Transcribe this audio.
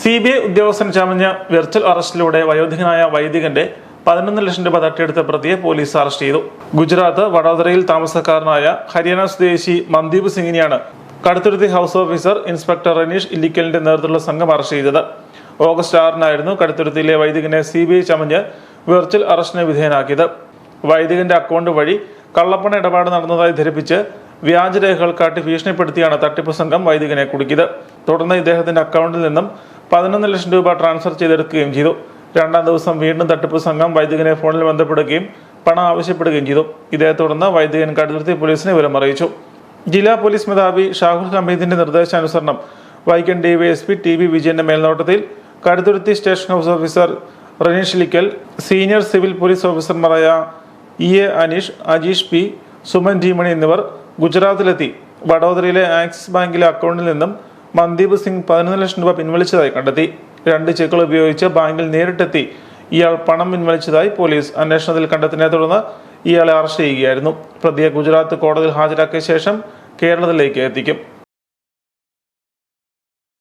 C B I ഉദ്യോഗസ്ഥൻ ചമഞ്ഞ virtual അറസ്റ്റിലൂടെ വയോധികനായ വൈദികന്റെ പതിനൊന്ന് ലക്ഷം രൂപ തട്ടിയെടുത്ത പ്രതിയെ പോലീസ് അറസ്റ്റ് ചെയ്തു. ഗുജറാത്ത് വഡോദരയിൽ താമസക്കാരനായ ഹരിയാന സ്വദേശി Mandeep സിംഗിനെയാണ് Kaduthuruthy house officer inspector Ranish ഇല്ലിക്കലിന്റെ നേതൃത്വത്തിലുള്ള സംഘം അറസ്റ്റ് ചെയ്തത്. ഓഗസ്റ്റ് ആറിനായിരുന്നു കടുത്തുരുത്തിയിലെ വൈദികനെ സി ബി ഐ ചമഞ്ഞ് വെർച്വൽ അറസ്റ്റിന് വിധേയനാക്കിയത്. വൈദികന്റെ അക്കൗണ്ട് വഴി കള്ളപ്പണ ഇടപാട് നടന്നതായി ധരിപ്പിച്ച് വ്യാജരേഖകൾ കാട്ടി ഭീഷണിപ്പെടുത്തിയാണ് തട്ടിപ്പ് സംഘം വൈദികനെ കുടുക്കിയത്. തുടർന്ന് ഇദ്ദേഹത്തിന്റെ അക്കൗണ്ടിൽ നിന്നും പതിനൊന്ന് ലക്ഷം രൂപ ട്രാൻസ്ഫർ ചെയ്തെടുക്കുകയും ചെയ്തു. രണ്ടാം ദിവസം വീണ്ടും തട്ടിപ്പ് സംഘം വൈദികനെ ഫോണിൽ ബന്ധപ്പെടുകയും പണം ആവശ്യപ്പെടുകയും ചെയ്തു. ഇതേ തുടർന്ന് വൈദികൻ കടുത്തുരുത്തി പോലീസിനെ വിവരം അറിയിച്ചു. ജില്ലാ പോലീസ് മേധാവി ഷാഹുൽ ഹമീദിന്റെ നിർദ്ദേശാനുസരണം വൈക്കൻ ഡിവൈഎസ്പി ടി വി വിജയന്റെ മേൽനോട്ടത്തിൽ Kaduthuruthy station house officer Raneesh ലിക്കൽ senior civil police ഓഫീസർമാരായ E A Aneesh Ajeesh P Suman T Mani എന്നിവർ ഗുജറാത്തിലെത്തി. വഡോദരയിലെ ആക്സിസ് ബാങ്കിലെ അക്കൗണ്ടിൽ നിന്നും മന്ദീപ് സിംഗ് പതിനൊന്ന് ലക്ഷം രൂപ പിൻവലിച്ചതായി കണ്ടെത്തി. രണ്ട് ചെക്കുകൾ ഉപയോഗിച്ച് ബാങ്കിൽ നേരിട്ടെത്തി. ഇയാൾ പണം പിൻവലിച്ചതായി പോലീസ് അന്വേഷണത്തിൽ കണ്ടെത്തിനെ തുടർന്ന് ഇയാളെ അറസ്റ്റ് ചെയ്യുകയായിരുന്നു. പ്രതിയെ ഗുജറാത്ത് കോടതിയിൽ ഹാജരാക്കിയ ശേഷം കേരളത്തിലേക്ക് എത്തിക്കും.